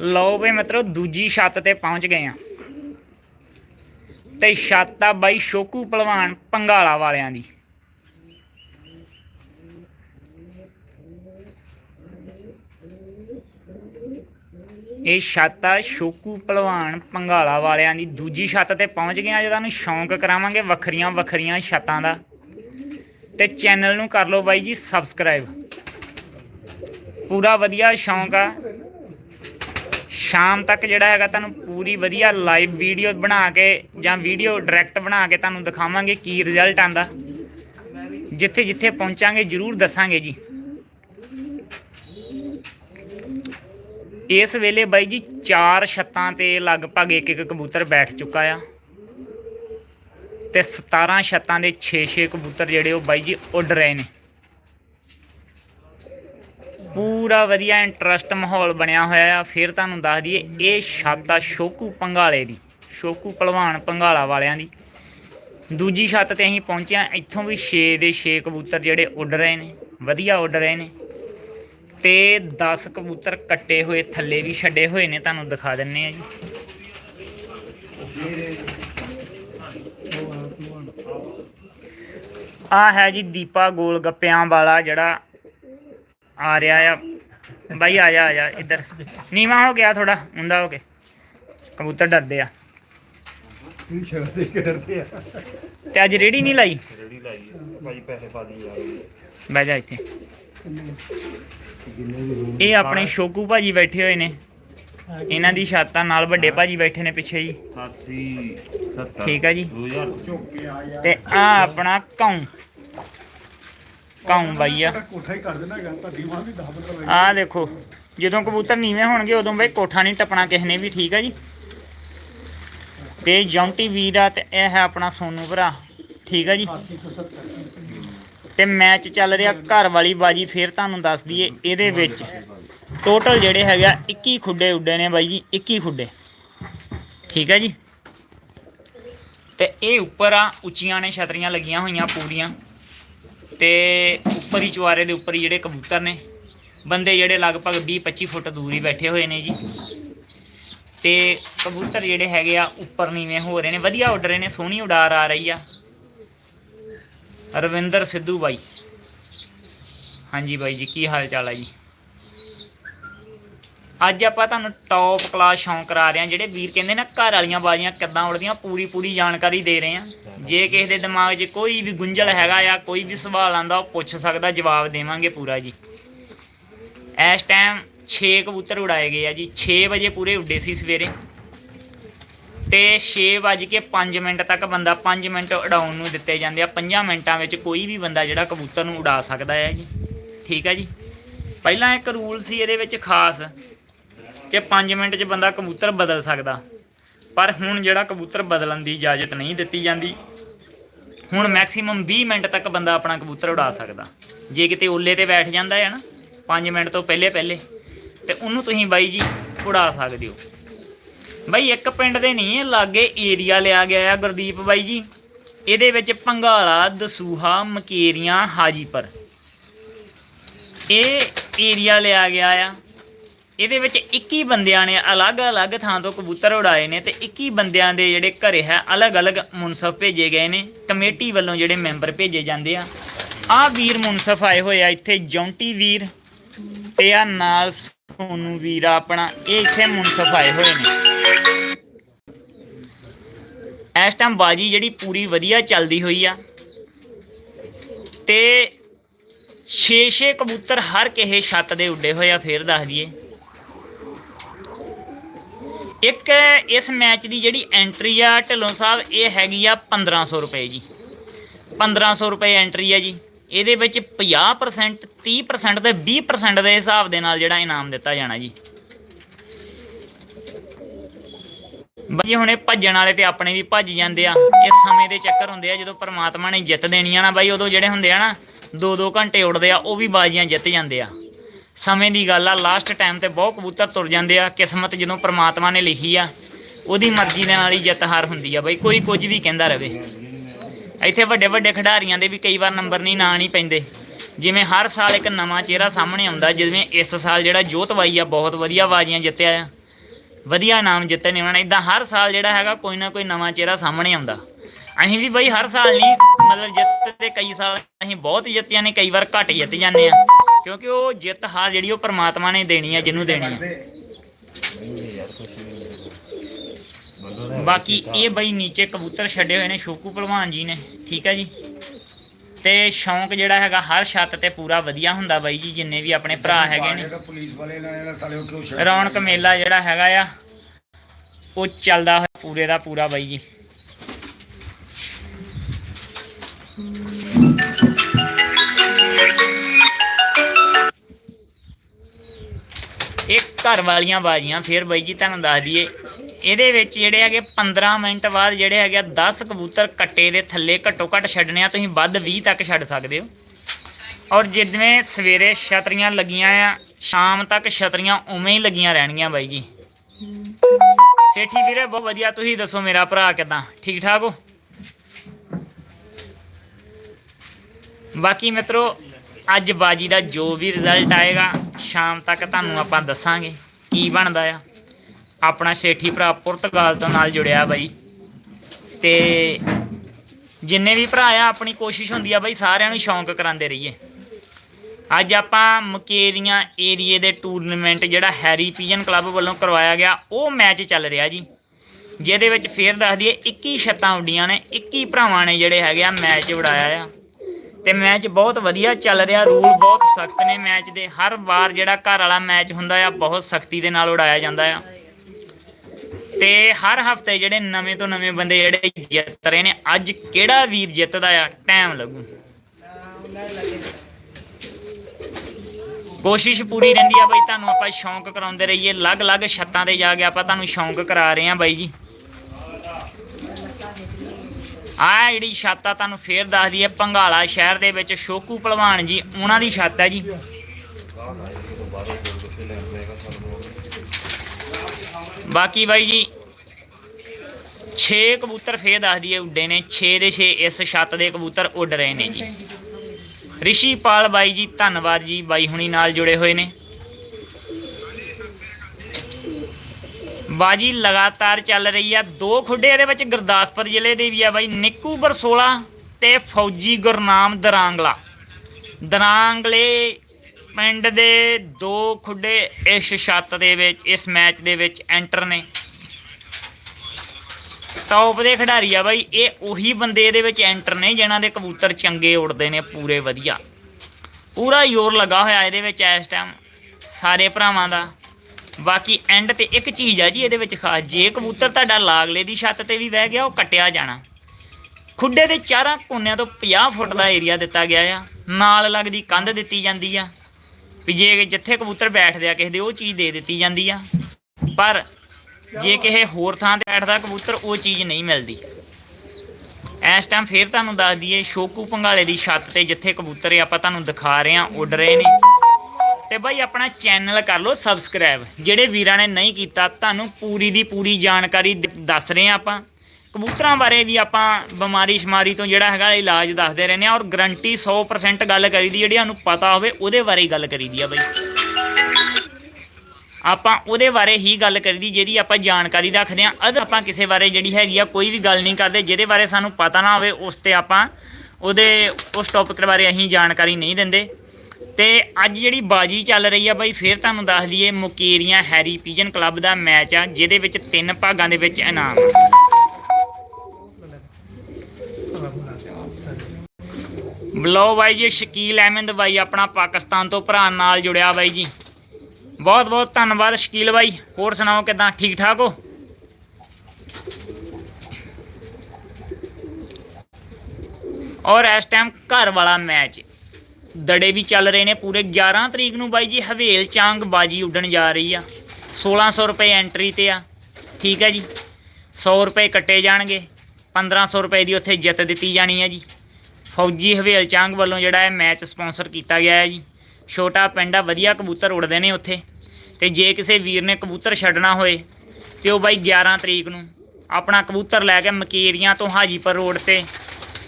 ਲਓ ਵੀ ਮਤਲਬ ਦੂਜੀ ਛੱਤ ਤੇ ਪਹੁੰਚ ਗਏ ਆ। ਤੇ ਛੱਤ ਆ ਬਾਈ ਸ਼ੋਕੂ ਪਹਿਲਵਾਨ ਪੰਗਾਲਾ ਵਾਲਿਆਂ ਦੀ। ਇਹ ਛੱਤ ਆ ਸ਼ੋਕੂ ਪਹਿਲਵਾਨ ਪੰਗਾਲਾ ਵਾਲਿਆਂ ਦੀ। ਦੂਜੀ ਛੱਤ ਤੇ ਪਹੁੰਚ ਗਏ ਆ, ਜੇ ਤੁਹਾਨੂੰ ਸ਼ੌਂਕ ਕਰਾਵਾਂਗੇ ਵੱਖਰੀਆਂ ਵੱਖਰੀਆਂ ਛੱਤਾਂ ਦਾ। ਤੇ ਚੈਨਲ ਨੂੰ ਕਰ ਲਓ ਬਾਈ ਜੀ, ਸਬਸਕ੍ਰਾਈਬ। ਪੂਰਾ ਵਧੀਆ ਸ਼ੌਂਕ ਆ। ਸ਼ਾਮ ਤੱਕ ਜਿਹੜਾ ਹੈਗਾ ਤੁਹਾਨੂੰ ਪੂਰੀ ਵਧੀਆ ਲਾਈਵ ਵੀਡੀਓ ਬਣਾ ਕੇ ਜਾਂ ਵੀਡੀਓ ਡਾਇਰੈਕਟ ਬਣਾ ਕੇ ਤੁਹਾਨੂੰ ਦਿਖਾਵਾਂਗੇ ਕੀ ਰਿਜ਼ਲਟ ਆਂਦਾ ਜਿੱਥੇ ਜਿੱਥੇ ਪਹੁੰਚਾਂਗੇ ਜਰੂਰ ਦੱਸਾਂਗੇ ਜੀ। ਇਸ ਵੇਲੇ ਬਾਈ ਜੀ ਚਾਰ ਛੱਤਾਂ ਤੇ ਲਗਭਗ ਇੱਕ ਇੱਕ ਕਬੂਤਰ ਬੈਠ ਚੁੱਕਾ ਆ ਤੇ 17 ਛੱਤਾਂ ਦੇ 6-6 ਕਬੂਤਰ ਜਿਹੜੇ ਉਹ ਬਾਈ ਜੀ ਉੱਡ ਰਹੇ ਨੇ। ਪੂਰਾ ਵਧੀਆ ਇੰਟਰਸਟ ਮਾਹੌਲ ਬਣਿਆ ਹੋਇਆ ਆ। ਫਿਰ ਤੁਹਾਨੂੰ ਦੱਸ ਦਈਏ, ਇਹ ਛੱਤ ਆ ਸ਼ੋਕੂ ਪੰਗਾਲੇ ਦੀ, ਸ਼ੋਕੂ ਪਹਿਲਵਾਨ ਪੰਗਾਲਾ ਵਾਲਿਆਂ ਦੀ। ਦੂਜੀ ਛੱਤ ਤੇ ਅਸੀਂ ਪਹੁੰਚੇ ਆ ਇੱਥੋਂ ਵੀ 6 ਦੇ 6 ਕਬੂਤਰ ਜਿਹੜੇ ਉੱਡ ਰਹੇ ਨੇ, ਵਧੀਆ ਉੱਡ ਰਹੇ ਨੇ। ਤੇ 10 ਕਬੂਤਰ ਕੱਟੇ ਹੋਏ, ਥੱਲੇ ਵੀ ਛੱਡੇ ਹੋਏ ਨੇ, ਤੁਹਾਨੂੰ ਦਿਖਾ ਦਿੰਨੇ ਆ ਜੀ। ਆ ਹੈ ਜੀ ਦੀਪਾ ਗੋਲ ਗੱਪਿਆਂ ਵਾਲਾ ਜਿਹੜਾ ਆ ਰਿਹਾ ਆ। ਬਾਈ ਆ ਜਾ ਆ ਜਾ ਇੱਧਰ। ਨੀਵਾ ਹੋ ਗਿਆ ਥੋੜਾ ਹੁੰਦਾ ਹੋ ਕੇ। ਕਬੂਤਰ ਡਰਦੇ ਆ। ਇਹ ਸ਼ਬਦ ਦੇ ਕੇ ਡਰਦੇ ਆ ਤੇ ਅੱਜ ਰੇੜੀ ਨਹੀਂ ਲਾਈ? ਜਿਹੜੀ ਲਾਈ ਭਾਈ ਪੈਸੇ ਪਾ ਦੀ ਯਾਰ। ਬਹਿ ਜਾ ਇੱਥੇ। ਇਹ ਆਪਣੇ ਸ਼ੋਕੂ ਭਾਜੀ ਬੈਠੇ ਹੋਏ ਨੇ। ਇਹਨਾਂ ਦੀ ਛਾਤਾਂ ਨਾਲ ਵੱਡੇ ਭਾਜੀ ਬੈਠੇ ਨੇ ਪਿੱਛੇ ਜੀ। 80 70 ਠੀਕ ਆ ਜੀ। 2000 ਝੁੱਕ ਕੇ ਆ ਯਾਰ ਤੇ ਆ ਆਪਣਾ ਕੌਂ ਕੌਂ ਬਾਈ ਆ। ਕੋਠਾ ਹੀ ਕਰ ਦੇਣਾ ਗਾ ਤੁਹਾਡੀ ਮਾਂ ਵੀ 10 15 ਆ ਦੇਖੋ ਜਦੋਂ ਕਬੂਤਰ ਨੀਵੇਂ ਹੋਣਗੇ ਉਦੋਂ ਬਈ ਕੋਠਾ ਨਹੀਂ ਟੱਪਣਾ ਕਿਸੇ ਨੇ ਵੀ ਠੀਕ ਆ ਜੀ? ਤੇ ਜੌਂਟੀ ਵੀਰ ਆ ਤੇ ਇਹ ਹੈ ਆਪਣਾ ਸੋਨੂ ਭਰਾ ਠੀਕ ਆ ਜੀ? 870 ਤੇ ਮੈਚ ਚੱਲ ਰਿਹਾ ਘਰ ਵਾਲੀ ਬਾਜੀ ਫੇਰ ਤੁਹਾਨੂੰ ਦੱਸ ਦਈਏ ਇਹਦੇ ਵਿੱਚ ਟੋਟਲ ਜਿਹੜੇ ਹੈਗਾ 21 ਖੁੱਡੇ ਉੱਡੇ ਨੇ ਬਾਈ ਜੀ 21 ਖੁੱਡੇ ਠੀਕ ਹੈ ਜੀ? ਤੇ ਇਹ ਉੱਪਰ ਆ ਉੱਚੀਆਂ ਨੇ ਛਤਰੀਆਂ ਲੱਗੀਆਂ ਹੋਈਆਂ ਪੂਰੀਆਂ। ਤੇ ਉੱਪਰ ਹੀ ਚੁਆਰੇ ਦੇ ਉੱਪਰ ਹੀ ਜਿਹੜੇ ਕਬੂਤਰ ਨੇ, ਬੰਦੇ ਜਿਹੜੇ ਲਗਭਗ 20 25 ਫੁੱਟ ਦੂਰ ਹੀ ਬੈਠੇ ਹੋਏ ਨੇ ਜੀ। ਤੇ ਕਬੂਤਰ ਜਿਹੜੇ ਹੈਗੇ ਆ, ਉੱਪਰ ਨੀਵੇਂ ਹੋ ਰਹੇ ਨੇ, ਵਧੀਆ ਉੱਡ ਰਹੇ ਨੇ, ਸੋਹਣੀ ਉਡਾਰ ਆ ਰਹੀ ਆ। ਰਵਿੰਦਰ ਸਿੱਧੂ ਬਾਈ। ਹਾਂਜੀ ਬਾਈ ਜੀ, ਕੀ ਹਾਲ ਚਾਲ ਆ ਜੀ? ਅੱਜ ਆਪਾਂ ਤੁਹਾਨੂੰ ਟੌਪ ਕਲਾਸ ਸ਼ੌਂਕ ਕਰਾ ਰਹੇ ਹਾਂ, ਜਿਹੜੇ ਵੀਰ ਕਹਿੰਦੇ ਨਾ ਘਰ ਵਾਲੀਆਂ ਬਾਜ਼ੀਆਂ ਕਿੱਦਾਂ ਉੜਦੀਆਂ ਪੂਰੀ ਪੂਰੀ ਜਾਣਕਾਰੀ ਦੇ ਰਹੇ ਹਾਂ। ਜੇ ਕਿਸੇ ਦੇ ਦਿਮਾਗ 'ਚ ਕੋਈ ਵੀ ਗੁੰਝਲ ਹੈਗਾ ਆ ਕੋਈ ਵੀ ਸਵਾਲ ਆਂਦਾ ਉਹ ਪੁੱਛ ਸਕਦਾ, ਜਵਾਬ ਦੇਵਾਂਗੇ ਪੂਰਾ ਜੀ। ਇਸ ਟਾਈਮ 6 ਕਬੂਤਰ ਉਡਾਏ ਗਏ ਆ ਜੀ। 6 ਵਜੇ ਪੂਰੇ ਉੱਡੇ ਸੀ ਸਵੇਰੇ। ਤੇ 6 ਵੱਜ ਕੇ 5 ਮਿੰਟ ਤੱਕ ਬੰਦਾ 5 ਮਿੰਟ ਉਡਾਉਣ ਨੂੰ ਦਿੱਤੇ ਜਾਂਦੇ ਆ। 5 ਮਿੰਟਾਂ ਵਿੱਚ ਕੋਈ ਵੀ ਬੰਦਾ ਜਿਹੜਾ ਕਬੂਤਰ ਨੂੰ ਉਡਾ ਸਕਦਾ ਹੈ ਜੀ। ਠੀਕ ਹੈ ਜੀ। ਪਹਿਲਾਂ ਇੱਕ ਰੂਲ ਸੀ ਇਹਦੇ ਵਿੱਚ ਖਾਸ। ਕਿ 5 ਮਿੰਟ 'ਚ ਬੰਦਾ ਕਬੂਤਰ ਬਦਲ ਸਕਦਾ। ਪਰ ਹੁਣ ਜਿਹੜਾ ਕਬੂਤਰ ਬਦਲਣ ਦੀ ਇਜਾਜ਼ਤ ਨਹੀਂ ਦਿੱਤੀ ਜਾਂਦੀ, ਹੁਣ ਮੈਕਸਿਮਮ 20 ਮਿੰਟ ਤੱਕ ਬੰਦਾ ਆਪਣਾ ਕਬੂਤਰ ਉਡਾ ਸਕਦਾ। ਜੇ ਕਿਤੇ ਓਲੇ ਤੇ ਬੈਠ ਜਾਂਦਾ ਹੈ ਨਾ 5 ਮਿੰਟ ਤੋਂ ਪਹਿਲੇ ਪਹਿਲੇ, ਤੇ ਉਹਨੂੰ ਤੁਸੀਂ ਬਾਈ ਜੀ ਉਡਾ ਸਕਦੇ ਹੋ। ਬਾਈ ਇੱਕ ਪਿੰਡ ਦੇ ਨਹੀਂ ਇਹ ਲਾਗੇ ਏਰੀਆ ਲਿਆ ਗਿਆ ਆ ਗੁਰਦੀਪ ਬਾਈ ਜੀ। ਇਹਦੇ ਵਿੱਚ ਪੰਗਾਲਾ, ਦਸੂਹਾ, ਮਕੇਰੀਆਂ, ਹਾਜੀਪੁਰ। ਇਹ ਏਰੀਆ ਲਿਆ ਗਿਆ ਆ। ਇਹਦੇ ਵਿੱਚ 21 ਬੰਦਿਆਂ ਨੇ ਅਲੱਗ-ਅਲੱਗ ਥਾਂ ਤੋਂ ਕਬੂਤਰ ਉਡਾਏ ਨੇ ਤੇ 21 ਬੰਦਿਆਂ ਦੇ ਜਿਹੜੇ ਘਰੇ ਹੈ ਅਲੱਗ-ਅਲੱਗ ਮੁਨਸਫ ਭੇਜੇ ਗਏ ਨੇ। ਕਮੇਟੀ ਵੱਲੋਂ ਜਿਹੜੇ ਮੈਂਬਰ ਭੇਜੇ ਜਾਂਦੇ ਆ। ਆ ਵੀਰ ਮੁਨਸਫ ਆਏ ਹੋਏ ਆ ਇੱਥੇ, ਜੌਂਟੀ ਵੀਰ ਤੇ ਆ ਨਾਲ ਸੋਨੂ ਵੀਰ ਆ ਆਪਣਾ, ਇਹ ਇੱਥੇ ਮੁਨਸਫ ਆਏ ਹੋਏ ਨੇ। ਇਸ ਟਾਈਮ ਬਾਜੀ ਜਿਹੜੀ ਪੂਰੀ ਵਧੀਆ ਚੱਲਦੀ ਹੋਈ ਆ। ਤੇ 6-6 ਕਬੂਤਰ ਹਰ ਕਿਸੇ ਛੱਤ ਦੇ ਉੱਡੇ ਹੋਏ ਆ, ਫੇਰ ਦੱਸ ਦਈਏ। ਇੱਕ ਇਸ ਮੈਚ ਦੀ ਜਿਹੜੀ ਐਂਟਰੀ ਆ ਢਿੱਲੋਂ ਸਾਹਿਬ, ਇਹ ਹੈਗੀ ਆ 1500 ਰੁਪਏ ਜੀ। 1500 ਰੁਪਏ ਐਂਟਰੀ ਆ ਜੀ। ਇਹਦੇ ਵਿੱਚ 50% 30% ਤੇ 20% ਦੇ ਹਿਸਾਬ ਦੇ ਨਾਲ ਜਿਹੜਾ ਇਨਾਮ ਦਿੱਤਾ ਜਾਣਾ ਜੀ। ਬਾਜੀ ਹੁਣੇ ਭੱਜਣ ਵਾਲੇ ਤੇ ਆਪਣੇ ਵੀ ਭੱਜ ਜਾਂਦੇ ਆ। ਇਸ ਸਮੇਂ ਦੇ ਚੱਕਰ ਹੁੰਦੇ ਆ, ਜਦੋਂ ਪਰਮਾਤਮਾ ਨੇ ਜਿੱਤ ਦੇਣੀ ਆ ਨਾ ਬਾਈ, ਉਦੋਂ ਜਿਹੜੇ ਹੁੰਦੇ ਆ ਨਾ 2-2 ਘੰਟੇ ਉੜਦੇ ਆ, ਉਹ ਵੀ ਬਾਜ਼ੀਆਂ ਜਿੱਤ ਜਾਂਦੇ ਆ। ਸਮੇਂ ਦੀ ਗੱਲ ਆ ਲਾਸਟ ਟਾਈਮ ਤੇ ਬਹੁਤ ਕਬੂਤਰ ਤੁਰ ਜਾਂਦੇ ਆ, ਕਿਸਮਤ ਜਦੋਂ ਪ੍ਰਮਾਤਮਾ ਨੇ ਲਿਖੀ ਆ, ਉਹਦੀ ਮਰਜ਼ੀ ਦੇ ਨਾਲ ਹੀ ਜਿੱਤ ਹਾਰ ਹੁੰਦੀ ਆ ਬਈ, ਕੋਈ ਕੁਝ ਵੀ ਕਹਿੰਦਾ ਰਵੇ। ਇੱਥੇ ਵੱਡੇ ਵੱਡੇ ਖਿਡਾਰੀਆਂ ਦੇ ਵੀ ਕਈ ਵਾਰ ਨੰਬਰ ਨਹੀਂ, ਨਾਂ ਨਹੀਂ ਪੈਂਦੇ। ਜਿਵੇਂ ਹਰ ਸਾਲ ਇੱਕ ਨਵਾਂ ਚਿਹਰਾ ਸਾਹਮਣੇ ਆਉਂਦਾ, ਜਿਵੇਂ ਇਸ ਸਾਲ ਜਿਹੜਾ ਜੋਤ ਬਾਈ ਆ, ਬਹੁਤ ਵਧੀਆ ਬਾਜ਼ੀਆਂ ਜਿੱਤਿਆ ਆ। ਵਧੀਆ ਨਾਮ ਜਿੱਤੇ ਨੇ ਉਹਨਾਂ ਨੇ ਇਦਾਂ ਹਰ ਸਾਲ ਜਿਹੜਾ ਹੈਗਾ, ਕੋਈ ਨਾ ਕੋਈ ਨਵਾਂ ਚਿਹਰਾ ਸਾਹਮਣੇ ਆਉਂਦਾ। ਅਸੀਂ ਵੀ ਬਈ ਹਰ ਸਾਲ ਨਹੀਂ, ਮਤਲਬ ਜਿੱਤ ਤੇ ਕਈ ਸਾਲ, ਅਸੀਂ ਬਹੁਤ ਜਿੱਤੀਆਂ ਨੇ, ਕਈ ਵਾਰ ਘੱਟ ਜਿੱਤ ਜਾਂਦੇ ਆ। ਕਿਉਂਕਿ ਉਹ ਜਿੱਤ ਹਾਰ ਜਿਹੜੀ ਉਹ ਪ੍ਰਮਾਤਮਾ ਨੇ ਦੇਣੀ ਆ ਜਿਹਨੂੰ ਦੇਣੀ ਆ। ਬਾਕੀ ਇਹ ਬਈ ਨੀਚੇ ਕਬੂਤਰ ਛੱਡੇ ਹੋਏ ਨੇ ਸ਼ੋਕੂ ਭਲਵਾਨ ਜੀ ਨੇ ਠੀਕ ਹੈ ਜੀ? ਤੇ ਸ਼ੌਂਕ ਜਿਹੜਾ ਹੈਗਾ ਹਰ ਛੱਤ ਤੇ ਪੂਰਾ ਵਧੀਆ ਹੁੰਦਾ ਬਾਈ ਜੀ ਜਿੰਨੇ ਵੀ ਆਪਣੇ ਭਰਾ ਹੈਗੇ ਨੇ। ਰੌਣਕ ਮੇਲਾ ਜਿਹੜਾ ਹੈਗਾ ਆ ਉਹ ਚੱਲਦਾ ਹੋਇਆ ਪੂਰੇ ਦਾ ਪੂਰਾ ਬਾਈ ਜੀ। ਇਹ ਘਰ ਵਾਲੀਆਂ ਬਾਜੀਆਂ, ਫਿਰ ਬਾਈ ਜੀ ਤੁਹਾਨੂੰ ਦੱਸ ਦਈਏ, ਇਹਦੇ ਵਿੱਚ ਜਿਹੜੇ ਹੈਗੇ 15 ਮਿੰਟ ਬਾਅਦ ਜਿਹੜੇ ਹੈਗੇ ਆ 10 ਕਬੂਤਰ ਕੱਟੇ ਦੇ ਥੱਲੇ ਘੱਟੋ ਘੱਟ ਛੱਡਣੇ ਆ, ਤੁਸੀਂ ਵੱਧ 20 ਤੱਕ ਛੱਡ ਸਕਦੇ ਹੋ। ਔਰ ਜਿਵੇਂ ਸਵੇਰੇ ਛਤਰੀਆਂ ਲੱਗੀਆਂ ਆ, ਸ਼ਾਮ ਤੱਕ ਛਤਰੀਆਂ ਉਵੇਂ ਹੀ ਲੱਗੀਆਂ ਰਹਿਣਗੀਆਂ ਬਾਈ ਜੀ। ਸੇਠੀ ਵੀਰੇ, ਬਹੁਤ ਵਧੀਆ, ਤੁਸੀਂ ਦੱਸੋ ਮੇਰਾ ਭਰਾ ਕਿਦਾਂ? ਠੀਕ ਠਾਕ ਹੋ? ਬਾਕੀ ਮਿੱਤਰੋ ਅੱਜ ਬਾਜੀ ਦਾ ਜੋ ਵੀ ਰਿਜ਼ਲਟ ਆਏਗਾ, ਸ਼ਾਮ ਤੱਕ ਤੁਹਾਨੂੰ ਆਪਾਂ ਦੱਸਾਂਗੇ ਕੀ ਬਣਦਾ ਆ। ਆਪਣਾ ਸੇਠੀ ਭਰਾ ਪੁਰਤਗਾਲ ਤੋਂ ਨਾਲ ਜੁੜਿਆ ਬਾਈ। ਤੇ ਜਿੰਨੇ ਵੀ ਭਰਾ ਆ, ਆਪਣੀ ਕੋਸ਼ਿਸ਼ ਹੁੰਦੀ ਆ ਬਾਈ ਸਾਰਿਆਂ ਨੂੰ ਸ਼ੌਂਕ ਕਰਾਉਂਦੇ ਰਹੀਏ। ਅੱਜ ਆਪਾਂ ਮਕੇਰੀਆਂ ਏਰੀਏ ਦੇ ਟੂਰਨਾਮੈਂਟ ਜਿਹੜਾ ਹੈਰੀ ਪੀਜਨ ਕਲੱਬ ਵੱਲੋਂ ਕਰਵਾਇਆ ਗਿਆ, ਉਹ ਮੈਚ ਚੱਲ ਰਿਹਾ ਜੀ। ਜਿਹਦੇ ਵਿੱਚ ਫੇਰ ਦੱਸ ਦਈਏ 21 ਛੱਤਾਂ ਉੱਡੀਆਂ ਨੇ 21 ਭਰਾਵਾਂ ਨੇ ਜਿਹੜੇ ਹੈਗੇ ਆ ਮੈਚ ਉਡਾਇਆ ਆ। ਤੇ ਮੈਚ ਬਹੁਤ ਵਧੀਆ ਚੱਲ ਰਿਹਾ, ਰੂਲ ਬਹੁਤ ਸਖਤ ਨੇ ਮੈਚ ਦੇ, ਹਰ ਵਾਰ ਜਿਹੜਾ ਘਰ ਵਾਲਾ ਮੈਚ ਹੁੰਦਾ ਆ, ਬਹੁਤ ਸਖਤੀ ਦੇ ਨਾਲ ਉਡਾਇਆ ਜਾਂਦਾ ਆ। ਤੇ ਹਰ ਹਫ਼ਤੇ ਜਿਹੜੇ ਨਵੇਂ ਤੋਂ ਨਵੇਂ ਬੰਦੇ ਜਿਹੜੇ ਜਿੱਤ ਰਹੇ ਨੇ, ਅੱਜ ਕਿਹੜਾ ਵੀਰ ਜਿੱਤਦਾ ਆ? ਟਾਈਮ ਲੱਗੂ। ਕੋਸ਼ਿਸ਼ ਪੂਰੀ ਰਹਿੰਦੀ ਆ ਬਾਈ, ਤੁਹਾਨੂੰ ਆਪਾਂ ਸ਼ੌਂਕ ਕਰਾਉਂਦੇ ਰਹੀਏ, ਅਲੱਗ-ਅਲੱਗ ਛੱਤਾਂ ਤੇ ਜਾ ਕੇ ਆਪਾਂ ਤੁਹਾਨੂੰ ਸ਼ੌਂਕ ਕਰਾ ਰਹੇ ਆ ਬਾਈ ਜੀ। ਆ ਜਿਹੜੀ ਛੱਤ ਆ ਤੁਹਾਨੂੰ ਫੇਰ ਦੱਸਦੀ ਹੈ ਪੰਗਾਲਾ ਸ਼ਹਿਰ ਦੇ ਵਿੱਚ ਸ਼ੋਕੂ ਪਹਿਲਵਾਨ ਜੀ, ਉਹਨਾਂ ਦੀ ਛੱਤ ਹੈ ਜੀ। ਬਾਕੀ ਬਾਈ ਜੀ 6 ਕਬੂਤਰ ਫੇਰ ਦੱਸਦੀ ਹੈ ਉੱਡੇ ਨੇ। 6 ਦੇ 6 ਇਸ ਛੱਤ ਦੇ ਕਬੂਤਰ ਉੱਡ ਰਹੇ ਨੇ ਜੀ। ਰਿਸ਼ੀਪਾਲ ਬਾਈ ਜੀ, ਧੰਨਵਾਦ ਜੀ, ਬਾਈ ਹੁਣੀ ਨਾਲ ਜੁੜੇ ਹੋਏ ਨੇ। ਬਾਜੀ ਲਗਾਤਾਰ ਚੱਲ ਰਹੀ ਆ। ਦੋ ਖੁੱਡੇ ਇਹਦੇ ਵਿੱਚ ਗੁਰਦਾਸਪੁਰ ਜ਼ਿਲ੍ਹੇ ਦੇ ਵੀ ਆ ਬਾਈ। ਨਿੱਕੂ ਬਰਸੋਲਾ ਤੇ ਫੌਜੀ ਗੁਰਨਾਮ ਦਰਾਂਗਲਾ। ਦਰਾਂਗਲੇ ਪਿੰਡ ਦੇ ਦੋ ਖੁੱਡੇ ਇਸ ਛੱਤ ਦੇ ਵਿੱਚ, ਇਸ ਮੈਚ ਦੇ ਵਿੱਚ ਐਂਟਰ ਨੇ। ਟੌਪ ਦੇ ਖਿਡਾਰੀ ਆ ਬਾਈ। ਇਹ ਉਹੀ ਬੰਦੇ ਇਹਦੇ ਵਿੱਚ ਐਂਟਰ ਨੇ ਜਿਨ੍ਹਾਂ ਦੇ ਕਬੂਤਰ ਚੰਗੇ ਉੜਦੇ ਨੇ, ਪੂਰੇ ਵਧੀਆ। ਪੂਰਾ ਜ਼ੋਰ ਲੱਗਾ ਹੋਇਆ ਇਹਦੇ ਵਿੱਚ ਇਸ ਟਾਈਮ ਸਾਰੇ ਭਰਾਵਾਂ ਦਾ। ਬਾਕੀ ਐਂਡ ਤੇ ਇੱਕ ਚੀਜ਼ ਆ ਜੀ ਇਹਦੇ ਵਿੱਚ ਖਾਸ, ਜੇ ਕਬੂਤਰ ਤੁਹਾਡਾ ਲਾਗਲੇ ਦੀ ਛੱਤ ਤੇ ਵੀ ਬਹਿ ਗਿਆ, ਉਹ ਕੱਟਿਆ ਜਾਣਾ। ਖੁੱਡੇ ਦੇ ਚਾਰਾਂ ਕੋਨਿਆਂ ਤੋਂ 50 ਫੁੱਟ ਦਾ ਏਰੀਆ ਦਿੱਤਾ ਗਿਆ ਆ, ਨਾਲ ਲੱਗਦੀ ਕੰਧ ਦਿੱਤੀ ਜਾਂਦੀ ਆ। ਵੀ ਜੇ ਜਿੱਥੇ ਕਬੂਤਰ ਬੈਠਦੇ ਆ, ਕਿਸੇ ਦੇ ਉਹ ਚੀਜ਼ ਦੇ ਦਿੱਤੀ ਜਾਂਦੀ ਆ। ਪਰ ਜੇ ਕਿਸੇ ਹੋਰ ਥਾਂ ਤੇ ਬੈਠਦਾ ਕਬੂਤਰ, ਉਹ ਚੀਜ਼ ਨਹੀਂ ਮਿਲਦੀ। ਇਸ ਟਾਈਮ ਫੇਰ ਤੁਹਾਨੂੰ ਦੱਸ ਦਈਏ, ਸ਼ੋਕੂ ਪੰਗਾਲੇ ਦੀ ਛੱਤ ਤੇ ਜਿੱਥੇ ਕਬੂਤਰ ਆਪਾਂ ਤੁਹਾਨੂੰ ਦਿਖਾ ਰਹੇ ਆ, ਉੱਡ ਰਹੇ ਨੇ। ਤੇ ਬਾਈ ਆਪਣਾ ਚੈਨਲ ਕਰ ਲਓ ਸਬਸਕ੍ਰਾਈਬ। ਜਿਹੜੇ ਵੀਰਾਂ ਨੇ ਨਹੀਂ ਕੀਤਾ, ਤੁਹਾਨੂੰ ਪੂਰੀ ਦੀ ਪੂਰੀ ਜਾਣਕਾਰੀ ਦ- ਦੱਸ ਰਹੇ ਆ ਆਪਾਂ। ਕਬੂਤਰਾਂ ਬਾਰੇ ਵੀ ਆਪਾਂ ਬਿਮਾਰੀ ਸ਼ਮਾਰੀ ਤੋਂ ਜਿਹੜਾ ਹੈਗਾ ਇਲਾਜ ਦੱਸਦੇ ਰਹਿੰਦੇ ਆ ਔਰ ਗਰੰਟੀ 100% ਗੱਲ ਕਰੀਦੀ, ਜਿਹੜੀ ਸਾਨੂੰ ਪਤਾ ਹੋਵੇ, ਉਹਦੇ ਬਾਰੇ ਹੀ ਗੱਲ ਕਰੀਦੀ ਆ ਬਾਈ। ਆਪਾਂ ਉਹਦੇ ਬਾਰੇ ਹੀ ਗੱਲ ਕਰੀਦੀ, ਜਿਹਦੀ ਆਪਾਂ ਜਾਣਕਾਰੀ ਰੱਖਦੇ ਆ ਅਦਰ ਆਪਾਂ ਕਿਸੇ ਬਾਰੇ ਜਿਹੜੀ ਹੈਗੀ ਆ, ਕੋਈ ਵੀ ਗੱਲ ਨਹੀਂ ਕਰਦੇ, ਜਿਹਦੇ ਬਾਰੇ ਸਾਨੂੰ ਪਤਾ ਨਾ ਹੋਵੇ, ਉਸ ਤੇ ਆਪਾਂ ਉਹਦੇ, ਉਸ ਟੌਪਿਕ ਬਾਰੇ ਅਸੀਂ ਜਾਣਕਾਰੀ ਨਹੀਂ ਦਿੰਦੇ। ਤੇ ਅੱਜ ਜਿਹੜੀ ਬਾਜੀ ਚੱਲ ਰਹੀ ਆ ਬਾਈ, ਫੇਰ ਤੁਹਾਨੂੰ ਦੱਸ ਦਈਏ, ਮੁਕੇਰੀਆਂ ਹੈਰੀ ਪੀਜਨ ਕਲੱਬ ਦਾ ਮੈਚ ਆ, ਜਿਹਦੇ ਵਿੱਚ ਤਿੰਨ ਭਾਗਾਂ ਦੇ ਵਿੱਚ ਇਨਾਮ ਆ। ਬਲੋ ਬਾਈ ਜੀ, ਸ਼ਕੀਲ ਅਹਿਮਦ ਬਾਈ ਆਪਣਾ ਪਾਕਿਸਤਾਨ ਤੋਂ ਭਰਾ ਨਾਲ ਜੁੜਿਆ ਬਾਈ ਜੀ ਬਹੁਤ ਬਹੁਤ ਧੰਨਵਾਦ ਸ਼ਕੀਲ ਬਾਈ, ਹੋਰ ਸੁਣਾਓ ਕਿਦਾਂ, ਠੀਕ ਠਾਕ ਹੋ ਔਰ ਇਸ ਟਾਈਮ ਘਰ ਵਾਲਾ ਮੈਚ ਦੜੇ ਵੀ ਚੱਲ ਰਹੇ ਨੇ ਪੂਰੇ। 11 ਤਰੀਕ ਨੂੰ ਬਾਈ ਜੀ ਹਵੇਲ ਚਾਂਗ ਬਾਜੀ ਉੱਡਣ ਜਾ ਰਹੀ ਆ। 1600 ਰੁਪਏ ਐਂਟਰੀ ਤੇ ਆ। ਠੀਕ ਹੈ ਜੀ। 100 ਰੁਪਏ ਕੱਟੇ ਜਾਣਗੇ। 1500 ਰੁਪਏ ਦੀ ਉੱਥੇ ਜਿੱਤ ਦਿੱਤੀ ਜਾਣੀ ਹੈ ਜੀ। ਫੌਜੀ ਹਵੇਲ ਚਾਂਗ ਵੱਲੋਂ ਜਿਹੜਾ ਇਹ ਮੈਚ ਸਪਾਂਸਰ ਕੀਤਾ ਗਿਆ ਹੈ ਜੀ। ਛੋਟਾ ਪਿੰਡ ਆ, ਵਧੀਆ ਕਬੂਤਰ ਉੜਦੇ ਨੇ ਉੱਥੇ। ਤੇ ਜੇ ਕਿਸੇ ਵੀਰ ਨੇ ਕਬੂਤਰ ਛੱਡਣਾ ਹੋਏ, ਤੇ ਉਹ ਬਾਈ 11 ਤਰੀਕ ਨੂੰ ਆਪਣਾ ਕਬੂਤਰ ਲੈ ਕੇ ਮਕੇਰੀਆਂ ਤੋਂ ਹਾਜੀਪੁਰ ਰੋਡ ਤੇ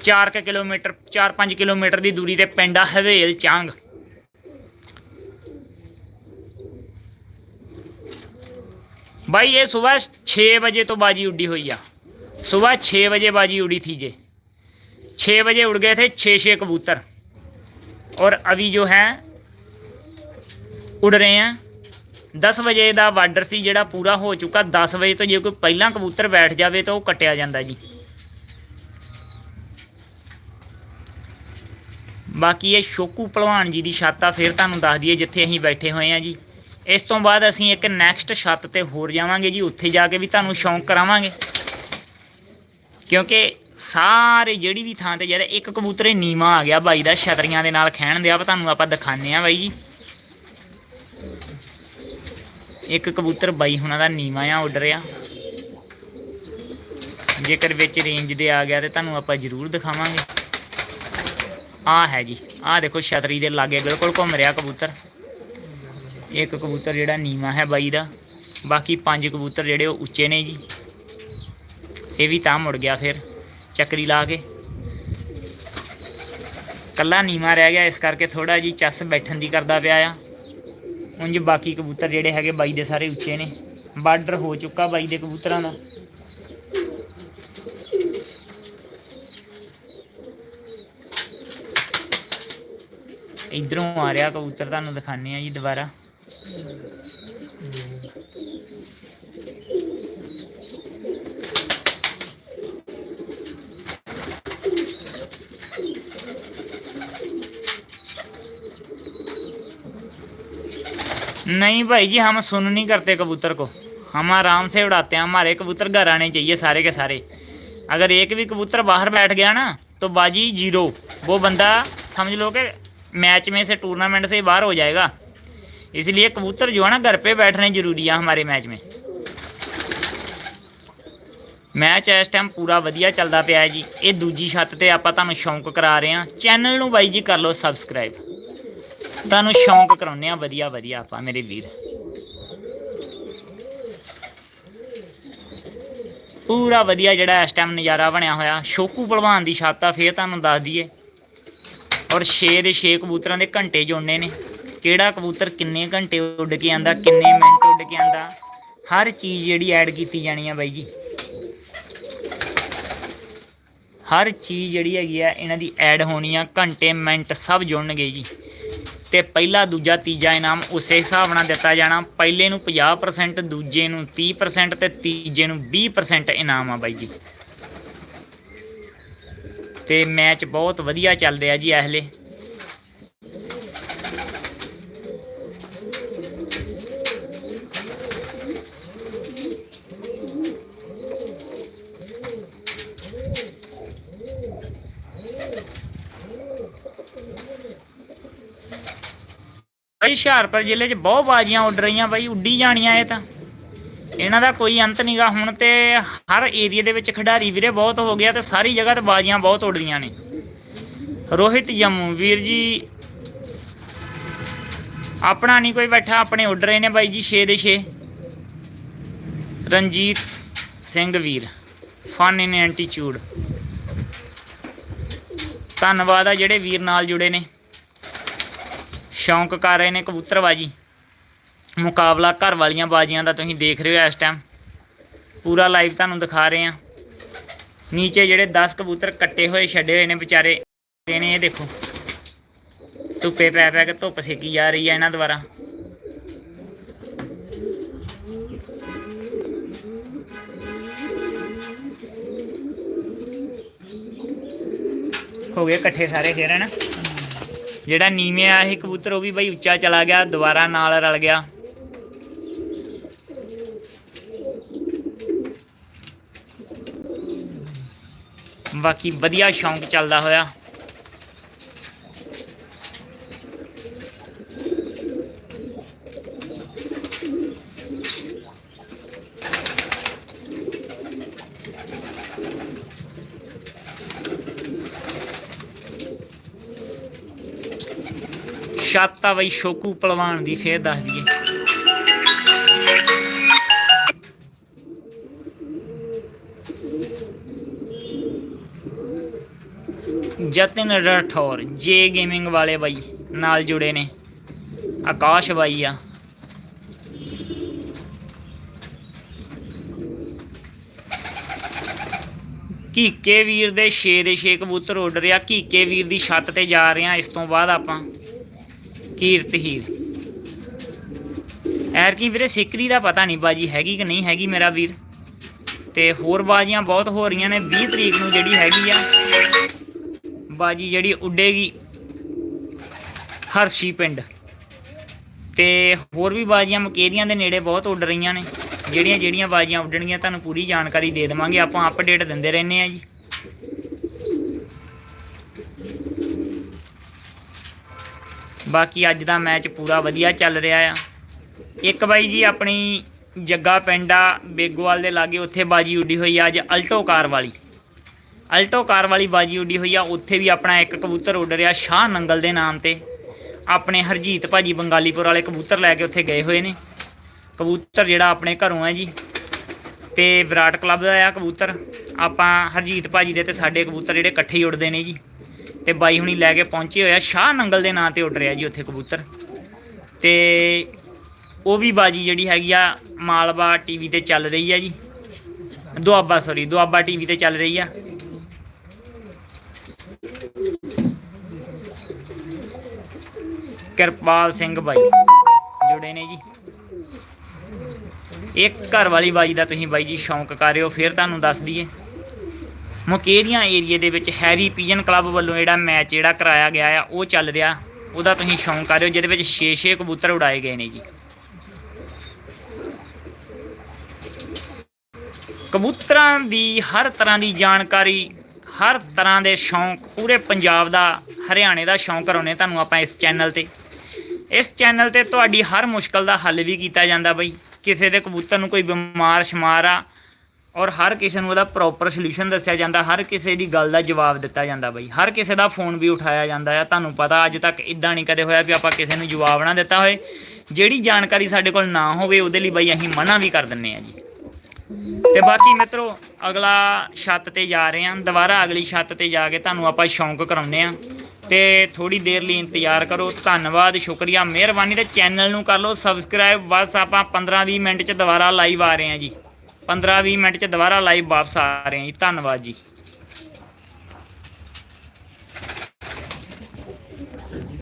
4 ਕਿਲੋਮੀਟਰ 4-5 ਕਿਲੋਮੀਟਰ ਦੀ ਦੂਰੀ ਤੇ ਪਿੰਡ ਆ ਹਵੇਲ ਚਾਂਗ ਬਾਈ ਇਹ ਸਵੇਰ 6 ਵਜੇ ਤੋਂ ਬਾਜੀ ਉੱਡੀ ਹੋਈ ਆ ਸਵੇਰ 6 ਵਜੇ ਬਾਜੀ उड़ी थी जे 6 बजे उड़ गए थे छः छः कबूतर और अभी जो है ਉੜ ਰਹੇ ਆ 10 ਵਜੇ ਦਾ ਬਾਰਡਰ ਸੀ ਜਿਹੜਾ ਪੂਰਾ ਹੋ ਚੁੱਕਾ 10 ਵਜੇ ਤੋਂ ਜੇ ਕੋਈ ਪਹਿਲਾਂ ਕਬੂਤਰ ਬੈਠ ਜਾਵੇ ਤਾਂ ਉਹ ਕੱਟਿਆ ਜਾਂਦਾ ਜੀ ਬਾਕੀ ਇਹ ਸ਼ੋਕੂ ਪਹਿਲਵਾਨ ਜੀ ਦੀ ਛੱਤ ਆ, ਫਿਰ ਤੁਹਾਨੂੰ ਦੱਸ ਦਈਏ ਜਿੱਥੇ ਅਸੀਂ ਬੈਠੇ ਹੋਏ ਆ ਜੀ। ਇਸ ਤੋਂ ਬਾਅਦ ਅਸੀਂ ਇੱਕ ਨੈਕਸਟ ਛੱਤ ਤੇ ਹੋਰ ਜਾਵਾਂਗੇ ਜੀ, ਉੱਥੇ ਜਾ ਕੇ ਵੀ ਤੁਹਾਨੂੰ ਸ਼ੌਂਕ ਕਰਾਵਾਂਗੇ। ਕਿਉਂਕਿ ਸਾਰੇ ਜਿਹੜੀ ਵੀ ਥਾਂ ਤੇ ਜਿਹੜਾ ਇੱਕ ਕਬੂਤਰੇ ਨੀਵਾ ਆ ਗਿਆ ਬਾਈ ਦਾ, ਛਤਰੀਆਂ ਦੇ ਨਾਲ ਖਹਿਣ ਦਿਆ ਵਾ, ਤੁਹਾਨੂੰ ਆਪਾਂ ਦਿਖਾਣੇ ਆ ਬਾਈ ਜੀ। ਇੱਕ ਕਬੂਤਰ ਬਾਈ ਹੁਣਾਂ ਦਾ ਨੀਵਾ ਆ ਉੱਡ ਆ ਜੇਕਰ ਵਿੱਚ ਰੇਂਜ ਦੇ ਆ ਗਿਆ ਤੇ ਤੁਹਾਨੂੰ ਆਪਾਂ ਜ਼ਰੂਰ ਦਿਖਾਵਾਂਗੇ। ਆ ਹੈ ਜੀ ਆ ਦੇਖੋ ਛਤਰੀ ਦੇ ਲਾਗੇ ਬਿਲਕੁਲ ਘੁੰਮ ਰਿਹਾ ਕਬੂਤਰ। ਇੱਕ ਕਬੂਤਰ ਜਿਹੜਾ ਨੀਵਾ ਹੈ ਬਾਈ ਦਾ। ਬਾਕੀ ਪੰਜ ਕਬੂਤਰ ਜਿਹੜੇ ਉਹ ਉੱਚੇ ਨੇ ਜੀ। ਇਹ ਵੀ ਤਾਂ ਮੁੜ ਗਿਆ ਫਿਰ ਚੱਕਰੀ ਲਾ ਕੇ। ਕੱਲਾ ਨੀਵਾ ਰਹਿ ਗਿਆ, ਇਸ ਕਰਕੇ ਥੋੜਾ ਜੀ ਚੱਸ ਬੈਠਣ ਦੀ ਕਰਦਾ ਪਿਆ ਆ। ਉਂਝ ਬਾਕੀ ਕਬੂਤਰ ਜਿਹੜੇ ਹੈਗੇ ਬਾਈ ਦੇ ਸਾਰੇ ਉੱਚੇ ਨੇ। ਬਾਰਡਰ ਹੋ ਚੁੱਕਾ ਬਾਈ ਦੇ ਕਬੂਤਰਾਂ ਦਾ। ਇਧਰੋਂ ਆ ਰਿਹਾ ਕਬੂਤਰ ਤੁਹਾਨੂੰ ਦਿਖਾਣੇ ਆ ਜੀ ਦੁਬਾਰਾ नहीं भाई जी हम सुन नहीं करते कबूतर को हम आराम से उड़ाते हैं हमारे कबूतर घर आने चाहिए सारे के सारे अगर एक भी कबूतर बाहर बैठ गया ना तो बाजी जीरो वो बंदा समझ लो कि मैच में से टूर्नामेंट से बाहर हो जाएगा इसलिए कबूतर जो है ना घर पे बैठने जरूरी है हमारे मैच में ਮੈਚ ਇਸ ਟਾਈਮ ਪੂਰਾ ਵਧੀਆ ਚੱਲਦਾ ਪਿਆ ਹੈ ਜੀ ਇਹ ਦੂਜੀ ਛੱਤ ਤੇ ਆਪਾਂ ਤੁਹਾਨੂੰ ਸ਼ੌਂਕ ਕਰਾ ਰਹੇ ਹਾਂ ਚੈਨਲ ਨੂੰ ਬਾਈ ਜੀ ਕਰ ਲਓ ਸਬਸਕ੍ਰਾਈਬ ਤੁਹਾਨੂੰ ਸ਼ੌਂਕ ਕਰਾਉਂਦੇ ਆ ਵਧੀਆ ਵਧੀਆ ਆਪਾਂ ਮੇਰੇ ਵੀਰ ਪੂਰਾ ਵਧੀਆ ਜਿਹੜਾ ਇਸ ਟਾਈਮ ਨਜ਼ਾਰਾ ਬਣਿਆ ਹੋਇਆ ਸ਼ੋਕੂ ਭਲਵਾਨ ਦੀ ਛੱਤ ਆ ਫੇਰ ਤੁਹਾਨੂੰ ਦੱਸ ਦਈਏ ਔਰ 6 ਦੇ 6 ਕਬੂਤਰਾਂ ਦੇ ਘੰਟੇ ਜੋੜਨੇ ਨੇ। ਕਿਹੜਾ ਕਬੂਤਰ ਕਿੰਨੇ ਘੰਟੇ ਉੱਡ ਕੇ ਆਂਦਾ, ਕਿੰਨੇ ਮਿੰਟ ਉੱਡ ਕੇ ਆਂਦਾ, ਹਰ ਚੀਜ਼ ਜਿਹੜੀ ਐਡ ਕੀਤੀ ਜਾਣੀ ਆ ਬਾਈ ਜੀ। ਹਰ ਚੀਜ਼ ਜਿਹੜੀ ਹੈਗੀ ਆ, ਇਹਨਾਂ ਦੀ ਐਡ ਹੋਣੀ ਆ, ਘੰਟੇ, ਮਿੰਟ ਸਭ ਜੁੜਨਗੇ ਜੀ। ਤੇ ਪਹਿਲਾ, ਦੂਜਾ, ਤੀਜਾ ਇਨਾਮ ਉਸੇ ਹਿਸਾਬ ਨਾਲ ਦਿੱਤਾ ਜਾਣਾ। ਪਹਿਲੇ ਨੂੰ 50% ਦੂਜੇ ਨੂੰ 30% ਤੇ ਤੀਜੇ ਨੂੰ 20% ਇਨਾਮ ਆ ਬਾਈ ਜੀ। ਤੇ ਮੈਚ ਬਹੁਤ ਵਧੀਆ ਚੱਲ ਰਿਹਾ ਜੀ ਇਹਲੇ ਬਾਈ ਹੁਸ਼ਿਆਰਪੁਰ ਜ਼ਿਲ੍ਹੇ 'ਚ ਬਹੁਤ ਬਾਜ਼ੀਆਂ ਉੱਡ ਰਹੀਆਂ ਬਾਈ, ਉੱਡੀ ਜਾਣੀਆਂ ਇਹ ਤਾਂ। ਇਹਨਾਂ ਦਾ ਕੋਈ ਅੰਤ ਨਹੀਂਗਾ ਹੁਣ ਤੇ ਹਰ ਏਰੀਆ ਦੇ ਵਿੱਚ ਖਿਡਾਰੀ ਵੀਰੇ ਬਹੁਤ ਹੋ ਗਿਆ ਤੇ ਸਾਰੀ ਜਗ੍ਹਾ ਤੇ ਬਾਜ਼ੀਆਂ ਬਹੁਤ ਉੱਡਦੀਆਂ ਨੇ। ਰੋਹਿਤ ਜੰਮੂ ਵੀਰ ਜੀ, ਆਪਣਾ ਨਹੀਂ ਕੋਈ ਬੈਠਾ, ਆਪਣੇ ਉੱਡ ਰਹੇ ਨੇ ਬਾਈ ਜੀ 6 ਦੇ 6 ਰਣਜੀਤ ਸਿੰਘ ਵੀਰ ਫਨ ਇਨ ਐਂਟੀਚੂਡ ਧੰਨਵਾਦ ਆ ਜਿਹੜੇ ਵੀਰ ਨਾਲ ਜੁੜੇ ਨੇ। ਸ਼ੌਂਕ ਕਰ ਰਹੇ ਨੇ ਕਬੂਤਰਬਾਜੀ। ਮੁਕਾਬਲਾ ਘਰ ਵਾਲੀਆਂ ਬਾਜ਼ੀਆਂ ਦਾ ਤੁਸੀਂ ਦੇਖ ਰਹੇ ਹੋ ਇਸ ਟਾਈਮ ਪੂਰਾ ਲਾਈਵ ਤੁਹਾਨੂੰ ਦਿਖਾ ਰਹੇ ਆ ਨੀਚੇ ਜਿਹੜੇ 10 ਕਬੂਤਰ ਕੱਟੇ ਹੋਏ ਛੱਡੇ ਹੋਏ ਨੇ ਵਿਚਾਰੇ ਨੇ ਇਹ ਦੇਖੋ। ਧੁੱਪੇ ਪੈ ਪੈ ਕੇ ਧੁੱਪ ਸੇਕੀ ਜਾ ਰਹੀ ਹੈ ਇਹਨਾਂ ਦੁਆਰਾ। ਹੋ ਗਏ ਇਕੱਠੇ ਸਾਰੇ ਫੇਰ ਹਨ ਜਿਹੜਾ ਨੀਵੇਂ ਆਇਆ ਸੀ ਕਬੂਤਰ, ਉਹ ਵੀ ਬਈ ਉੱਚਾ ਚਲਾ ਗਿਆ, ਦੁਬਾਰਾ ਨਾਲ ਰਲ ਗਿਆ। ਬਾਕੀ ਵਧੀਆ ਸ਼ੌਂਕ ਚੱਲਦਾ ਹੋਇਆ। ਛੱਤ ਆ ਬਈ ਸ਼ੋਕੂ ਪਹਿਲਵਾਨ ਦੀ ਫੇਰ ਦੱਸ ਦਈਏ। ਜਤਿਨ ਰਠੌਰ, ਜੇ ਗੇਮਿੰਗ ਵਾਲੇ ਬਾਈ ਨਾਲ ਜੁੜੇ ਨੇ। ਆਕਾਸ਼ ਬਾਈ ਆ। ਕੀਕੇ ਵੀਰ ਦੇ 6 ਦੇ 6 ਕਬੂਤਰ ਉੱਡ ਰਿਹਾ। ਕੀਕੇ ਵੀਰ ਦੀ ਛੱਤ ਤੇ ਜਾ ਰਿਹਾ ਇਸ ਤੋਂ ਬਾਅਦ ਆਪਾਂ ਕੀਰਤ ਹੀਰ। ਐਰ ਕੀ ਵੀਰੇ ਸਿਕਰੀ ਦਾ ਪਤਾ ਨਹੀਂ ਬਾਜੀ ਹੈਗੀ ਕਿ ਨਹੀਂ ਹੈਗੀ ਮੇਰਾ ਵੀਰ। ਤੇ ਹੋਰ ਬਾਜੀਆਂ ਬਹੁਤ ਹੋ ਰਹੀਆਂ ਨੇ। 20 ਤਰੀਕ ਨੂੰ ਜਿਹੜੀ ਹੈਗੀ ਆ। ਬਾਜੀ ਜਿਹੜੀ ਉੱਡੇਗੀ ਹਰਸ਼ੀ ਪਿੰਡ। ਤੇ ਹੋਰ ਵੀ ਬਾਜੀਆਂ ਮਕੇਰੀਆਂ ਦੇ ਨੇੜੇ ਬਹੁਤ ਉੱਡ ਰਹੀਆਂ ਨੇ। ਜਿਹੜੀਆਂ ਜਿਹੜੀਆਂ ਬਾਜੀਆਂ ਉੱਡਣਗੀਆਂ, ਤੁਹਾਨੂੰ ਪੂਰੀ ਜਾਣਕਾਰੀ ਦੇ ਦੇਵਾਂਗੇ। ਆਪਾਂ ਅਪਡੇਟ ਦਿੰਦੇ ਰਹਿੰਦੇ ਆ ਜੀ। ਬਾਕੀ ਅੱਜ ਦਾ ਮੈਚ ਪੂਰਾ ਵਧੀਆ ਚੱਲ ਰਿਹਾ ਆ। ਇੱਕ ਬਾਈ ਜੀ ਆਪਣੀ ਜੱਗਾ ਪਿੰਡ ਆ, ਬੇਗੋਵਾਲ ਦੇ ਲਾਗੇ, ਉੱਥੇ ਬਾਜੀ ਉੱਡੀ ਹੋਈ ਆ ਅੱਜ ਅਲਟੋ ਕਾਰ ਵਾਲੀ। ਅਲਟੋ ਕਾਰ ਵਾਲੀ ਬਾਜੀ ਉੱਡੀ ਹੋਈ ਆ, ਉੱਥੇ ਵੀ ਆਪਣਾ ਇੱਕ ਕਬੂਤਰ ਉੱਡ ਰਿਹਾ ਸ਼ਾਹ ਨੰਗਲ ਦੇ ਨਾਮ ਤੇ। ਆਪਣੇ ਹਰਜੀਤ ਭਾਜੀ ਬੰਗਾਲੀਪੁਰ ਵਾਲੇ ਕਬੂਤਰ ਲੈ ਕੇ ਉੱਥੇ ਗਏ ਹੋਏ ਨੇ। ਕਬੂਤਰ ਜਿਹੜਾ ਆਪਣੇ ਘਰੋਂ ਹੈ ਜੀ। ਤੇ ਵਿਰਾਟ ਕਲੱਬ ਦਾ ਆ ਕਬੂਤਰ। ਆਪਾਂ ਹਰਜੀਤ ਭਾਜੀ ਦੇ ਤੇ ਸਾਡੇ ਕਬੂਤਰ ਜਿਹੜੇ ਇਕੱਠੇ ਹੀ ਉੱਡਦੇ ਨੇ ਜੀ। ਤੇ ਬਾਈ ਹੁਣੀ ਲੈ ਕੇ ਪਹੁੰਚੇ ਹੋਇਆ ਸ਼ਾਹ ਨੰਗਲ ਦੇ ਨਾਂ ਤੇ ਉੱਡ ਰਿਹਾ ਜੀ ਉੱਥੇ ਕਬੂਤਰ। ਤੇ ਉਹ ਵੀ ਬਾਜੀ ਜਿਹੜੀ ਹੈਗੀ ਆ, ਮਾਲਵਾ ਟੀਵੀ ਤੇ ਚੱਲ ਰਹੀ ਆ ਜੀ। ਦੁਆਬਾ ਸੌਰੀ ਦੁਆਬਾ ਟੀਵੀ ਤੇ ਚੱਲ ਰਹੀ ਆ। ਕਿਰਪਾਲ ਸਿੰਘ ਬਾਈ ਜੁੜੇ ਨੇ ਜੀ। ਇੱਕ ਘਰ ਵਾਲੀ ਬਾਈ ਦਾ ਤੁਸੀਂ ਬਾਈ ਜੀ ਸ਼ੌਂਕ ਕਰ ਰਹੇ ਹੋ, ਫਿਰ ਤੁਹਾਨੂੰ ਦੱਸ ਦਈਏ। ਮੁਕੇਰੀਆਂ ਏਰੀਏ ਦੇ ਵਿੱਚ ਹੈਰੀ ਪੀਜਨ ਕਲੱਬ ਵੱਲੋਂ ਜਿਹੜਾ ਮੈਚ ਜਿਹੜਾ ਕਰਾਇਆ ਗਿਆ ਆ, ਉਹ ਚੱਲ ਰਿਹਾ। ਉਹਦਾ ਤੁਸੀਂ ਸ਼ੌਂਕ ਕਰ ਰਹੇ ਹੋ, ਜਿਹਦੇ ਵਿੱਚ 6-6 ਕਬੂਤਰ ਉਡਾਏ ਗਏ ਨੇ ਜੀ। ਕਬੂਤਰਾਂ ਦੀ ਹਰ ਤਰ੍ਹਾਂ ਦੀ ਜਾਣਕਾਰੀ, ਹਰ ਤਰ੍ਹਾਂ ਦੇ ਸ਼ੌਂਕ, ਪੂਰੇ ਪੰਜਾਬ ਦਾ, ਹਰਿਆਣੇ ਦਾ ਸ਼ੌਂਕ ਕਰਾਉਣੇ ਤੁਹਾਨੂੰ ਆਪਾਂ ਇਸ ਚੈਨਲ ਤੇ। ਇਸ ਚੈਨਲ ਤੇ ਤੁਹਾਡੀ ਹਰ ਮੁਸ਼ਕਲ ਦਾ ਹੱਲ ਵੀ ਕੀਤਾ ਜਾਂਦਾ ਬਈ। ਕਿਸੇ ਦੇ ਕਬੂਤਰ ਨੂੰ ਕੋਈ ਬਿਮਾਰ, ਸ਼ਮਾਰ ਆ ਔਰ ਹਰ ਕਿਸੇ ਨੂੰ ਉਹਦਾ ਪ੍ਰੋਪਰ ਸੋਲੂਸ਼ਨ ਦੱਸਿਆ ਜਾਂਦਾ, ਹਰ ਕਿਸੇ ਦੀ ਗੱਲ ਦਾ ਜਵਾਬ ਦਿੱਤਾ ਜਾਂਦਾ ਬਈ। ਹਰ ਕਿਸੇ ਦਾ ਫੋਨ ਵੀ ਉਠਾਇਆ ਜਾਂਦਾ ਆ। ਤੁਹਾਨੂੰ ਪਤਾ ਅੱਜ ਤੱਕ ਇਦਾਂ ਨਹੀਂ ਕਦੇ ਹੋਇਆ ਵੀ ਆਪਾਂ ਕਿਸੇ ਨੂੰ ਜਵਾਬ ਨਾ ਦਿੱਤਾ ਹੋਏ। ਜਿਹੜੀ ਜਾਣਕਾਰੀ ਸਾਡੇ ਕੋਲ ਨਾ ਹੋਵੇ, ਉਹਦੇ ਲਈ ਬਈ ਅਸੀਂ ਮਨਾ ਵੀ ਕਰ ਦਿੰਨੇ ਆ ਜੀ। ਤੇ ਬਾਕੀ ਮਿੱਤਰੋ, ਅਗਲਾ ਛੱਤ ਤੇ ਜਾ ਰਹੇ ਹਾਂ ਦੁਬਾਰਾ ਅਗਲੀ ਛੱਤ ਤੇ ਜਾ ਕੇ ਤੁਹਾਨੂੰ ਆਪਾਂ ਸ਼ੌਂਕ ਕਰਾਉਨੇ ਆ। ਤੇ ਥੋੜੀ ਦੇਰ ਲਈ ਇੰਤਜ਼ਾਰ ਕਰੋ। ਧੰਨਵਾਦ, ਸ਼ੁਕਰੀਆ। ਮਿਹਰਬਾਨੀ ਤੇ ਚੈਨਲ ਨੂੰ ਕਰ ਲਓ ਸਬਸਕ੍ਰਾਈਬ। ਬਸ ਆਪਾਂ 15-20 ਮਿੰਟ ਚ ਦੁਬਾਰਾ ਲਾਈਵ ਆ ਰਹੇ ਹਾਂ ਜੀ। 15-20 ਮਿੰਟ ਚ ਦੁਬਾਰਾ ਲਾਈਵ ਵਾਪਸ ਆ ਰਹੇ ਹਾਂ ਜੀ। ਧੰਨਵਾਦ ਜੀ।